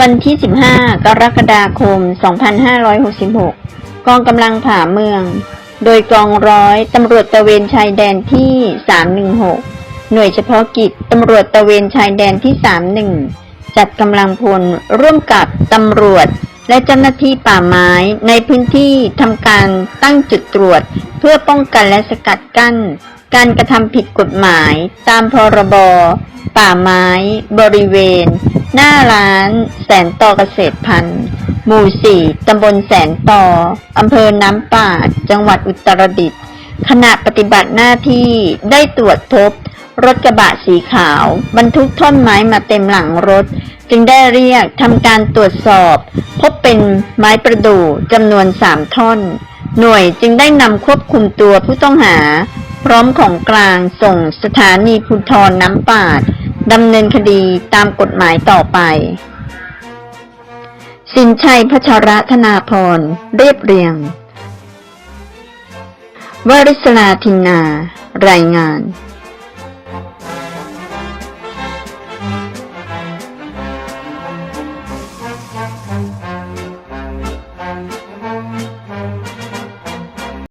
วันที่ 15 กรกฎาคม 2566 กองกำลังผ่าเมือง โดยกองร้อยตำรวจตระเวนชายแดนที่ 316 หน่วยเฉพาะกิจตำรวจตระเวนชายแดนที่ 31 จัดกำลังพลร่วมกับตำรวจและเจ้าหน้าที่ป่าไม้ในพื้นที่ทำการตั้งจุดตรวจ เพื่อป้องกันและสกัดกั้น การกระทำผิดกฎหมาย ตามพรบ ป่าไม้ บริเวณ หน้าร้านแสนต่อเกษตรพันธุ์หมู่สี่ตำบลแสนต่ออำเภอน้ำป่าดจังหวัดอุตรดิตถ์ขณะปฏิบัติหน้าที่ได้ตรวจพบ รถกระบะสีขาว บรรทุกท่อนไม้มาเต็มหลังรถ จึงได้เรียกทำการตรวจสอบ พบเป็นไม้ประดู่จำนวนสามท่อน หน่วยจึงได้นำควบคุมตัวผู้ต้องหา พร้อมของกลางส่งสถานีภูธรน้ำปาด ดำเนินคดีตามกฎหมายต่อไป สินชัยพัชรธนาพร เรียบเรียง วริศลาทินนา รายงาน